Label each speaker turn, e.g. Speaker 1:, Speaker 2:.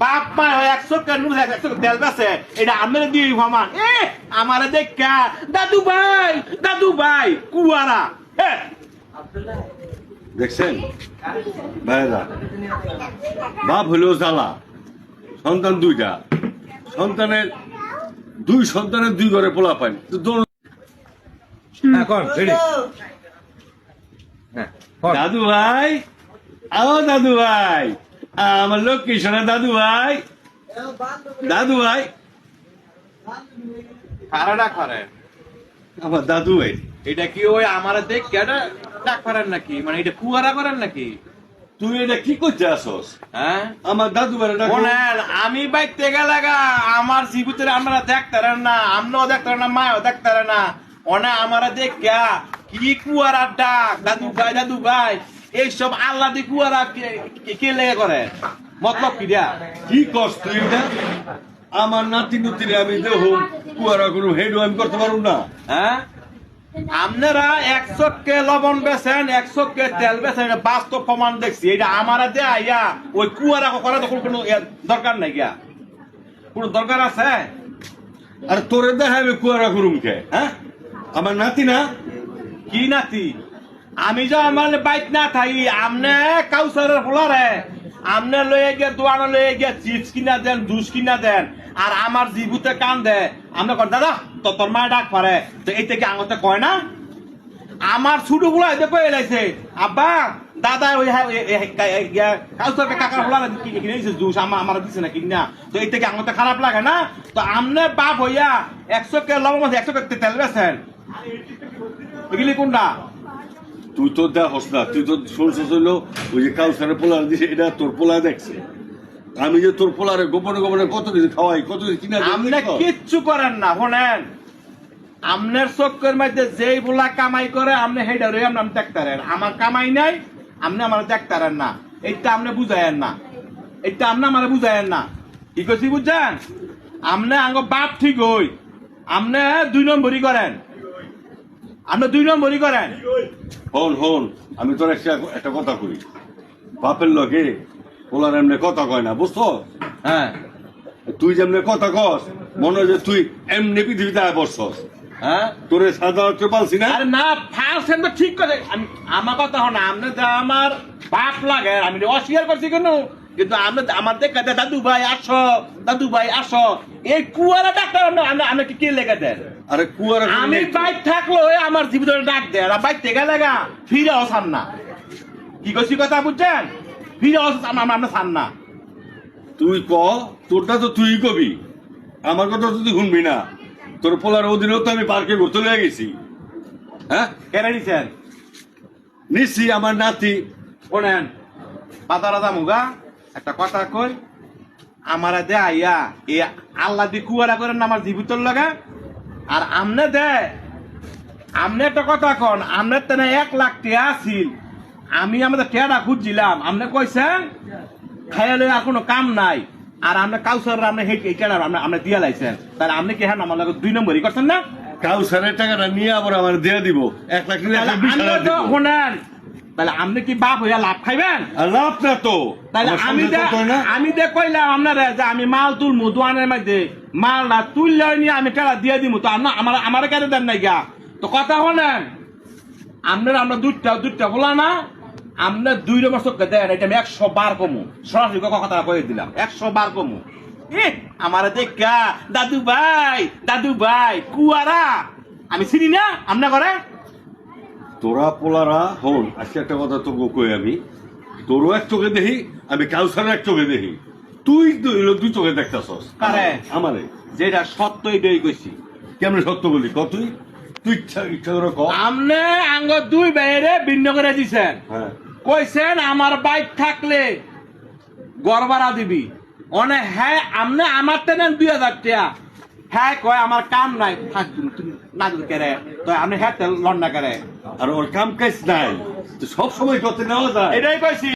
Speaker 1: বাপ মা হয় একশো একশো তেল বেছে এটা আমরা দিয়ে ভমান এ আমারে দেখা। দাদু ভাই দাদু ভাই কুয়ারা। হ্যাঁ
Speaker 2: দেখছেন? ভাইরা বাপ হলো জ্বালা সন্তান দুইটা। সন্তানের দুই সন্তানের দুই ঘরে পোলা পান
Speaker 1: এখন হ্যাঁ কর।
Speaker 2: দাদু ভাই আও দাদু ভাই। আমার লক্ষ্মী সোনা দাদু ভাই। দাদু ভাই।
Speaker 1: করে।
Speaker 2: আমার দাদু ভাই।
Speaker 1: এটা কি ওই আমার দেখ কেডা ডাক করেন নাকি? মানে এটা কুয়ারা করেন নাকি?
Speaker 2: তুই এটা কি করতে আসস?
Speaker 1: হ্যাঁ?
Speaker 2: আমার দাদু ভাই
Speaker 1: শোনেন আমি বাইতে গেলে আমার জীবিতের আপনারা দেখতারেন না আমরাও দেখতারেন না মাও দেখতারেন না। অনে আমারা দেখ কি কুয়ারা ডাক? দাদু ভাই দাদু ভাই। এইসব আল্লাহ দি কুয়ারা কে- লেগে করে? মতলব কি দিয়া?
Speaker 2: কি তুই এটা? আমার নাতি নুতিরে আমি দেহ কুয়ারা কোনো হেড আমি করতে পারব না।
Speaker 1: হ্যাঁ? আপনারা একশো কে লবণ বেছেন একশো কে তেল বেছেন এটা বাস্তব প্রমাণ দেখছি। এটা আমারা দে আইয়া ওই কুয়ারা করা তখন কোনো দরকার নাই গিয়া। কোনো দরকার আছে?
Speaker 2: আর তোরে দেখা আমি কুয়ারা করুম কে হ্যাঁ? আমার নাতি না?
Speaker 1: কি নাতি? আমি যে আমার বাইক না থাকি, আমনে কাউসারের ফলারে আমনে লয়ে গিয়ে দোয়ানো লয়ে গিয়ে চিপস কিনা দেন জুস কিনা দেন, আর আমার জিবুতে কান দে। আমরা কর দাদা, তো তোর মায় ডাক পারে তো এই থেকে আঙতে কয় না? আমার ছোটগুলা দেখো এলাইছে আব্বা, দাদা, ওই এ- এ- কা- কাউসারকে কাকার কি- কিনে দিছে জুস আমার আমার দিছে না, কিনা? তো এই থেকে আঙতে খারাপ লাগে না? তো আমনে বাপ হইয়া একশো কে লবণ একশো কে তেল বেছেন এগুলি কোনটা?
Speaker 2: তুই তো দেখস না তুই তো শুনছিস হইল ওই যে কাউসারে পোলার দিছে এটা তোর পোলা দেখছে। আমি যে তোর পোলারে গোপনে গোপনে কত কিছু খাওয়াই কত কিছু কিনা দেখো।
Speaker 1: কিচ্ছু করেন না শোনেন। আমনের চক্কর মধ্যে যেই বলা কামাই করে আপনি হেডা রয়ে আপনি দেখতারেন আমার কামাই নাই আপনি আমার দেখতারেন না। এইটা আপনি বুঝায়েন না। এইটা আপনি আমার বুঝায়েন না। কি করছি বুঝছেন? আপনি আঙ্গ বাপ ঠিক হই। আপনি দুই নম্বরই করেন। আপনি দুই নম্বরই করেন।
Speaker 2: হন হন আমি তোর একটা একটা কথা কই। বাপের লগে পোলার এমনি কথা কয় না বুঝছ?
Speaker 1: হ্যাঁ।
Speaker 2: তুই যেমনি কথা কস মনে হয় যে তুই এমনি পৃথিবীতে আয় বসছস।
Speaker 1: হ্যাঁ?
Speaker 2: তোরে সাধারণত পালছি না?
Speaker 1: আরে না ফার্স্ট তো ঠিক করে আমি আমার কথা হন আপনি যা আমার বাপ লাগে আমি অস্বীকার করছি কেন? কিন্তু আমরা আমার দেখা দেয় দাদু ভাই আসো দাদু ভাই আসো এই কুয়ারা ডাক্তার আমরা আমরা কি কে লেগে দেন?
Speaker 2: আরে কুয়ারা
Speaker 1: আমি। বাইক থাকল আমার জীবিত ডাক দেয়। আর বাইক থেকে লাগা ফিরে অসান না। কি করছি কথা বুঝছেন? ফিরে অসান আমরা আমরা সান না
Speaker 2: তুই ক তোরটা তো তুই কবি। আমার কথা তো তুই শুনবি না। তোর পোলার অধীনেও তো আমি পার্কে ঘুরতে লেগে গেছি। হ্যাঁ?
Speaker 1: কেন দিচ্ছেন
Speaker 2: নিশ্চি আমার নাতি।
Speaker 1: শোনেন পাতা রাজা মুগা একটা কথা কই আমার দে আইয়া এ আল্লাহ দি কুয়ারা করেন আমার জীবিতর লাগা? আর আমনে দেয় আমনে একটা কথা কন আমনে তেনে এক লাখ টিয়া আছিল। আমি আমাদের টিয়াটা খুঁজছিলাম। আমনে কইছেন খাইলে আর কোনো কাম নাই। আর আমরা কাউসার আমরা হেঁটে কেনার আমরা আমরা দিয়া লাইছেন তাহলে আপনি কি হ্যাঁ আমার লাগে দুই নম্বরই করছেন না?
Speaker 2: কাউসারের টাকাটা নিয়ে আবার আমার দিয়ে দিব। এক লাখ নিলে
Speaker 1: তাহলে
Speaker 2: দিব।
Speaker 1: আপনি কি বাপ হইয়া লাভ খাইবেন?
Speaker 2: লাভ না তো।
Speaker 1: তাহলে আমি আমি দে কইলাম আপনারা যে আমি মাল তুলমু দোয়ানের মধ্যে। মালটা তুললে নিয়ে আমি টাকা দিয়ে দিমু। তো আপনার আমার আমার কেন দেন নাই গা তো কথা হলেন আপনার আমরা দুইটা দুইটা বলা না আপনার দুই নম্বর চোখে দেন এটা আমি একশো বার কমু। সরাসরি কথা কয়ে দিলাম। একশো বার কমু। আমার দেখা দাদু ভাই দাদু ভাই কুয়ারা। আমি চিনি না আপনার ঘরে?
Speaker 2: তোরা পোলারা হন আজকে একটা কথা তো কই আমি? তোরও এক চোখে দেখি আমি কাউসারের এক চোখে দেখি। তুই দুই চোখে দেখতেছস? আমারে।
Speaker 1: যেটা সত্য এটাই কইছি।
Speaker 2: কেমন সত্য বলি? ক তুই? তুই ইচ্ছা ইচ্ছা করে ক।
Speaker 1: আমনে আঙ্গ দুই বাইরে ভিন্ন করে দিছেন।
Speaker 2: হ্যাঁ।
Speaker 1: কইছেন আমার বাইক থাকলে গড়বাড়া দিবি। অনে হ্যাঁ আমনে আমার তেনে দুই হাজার টাকা হ্যাঁ কয় আমার কাম নাই। থাক তুমি তুমি না কেরে। তো আপনি হ্যাঁ লন্ডা করে।
Speaker 2: আর ওর কাম কাজ নাই। তো সব সময় করতে নেওয়া যায়।
Speaker 1: এটাই কইছি।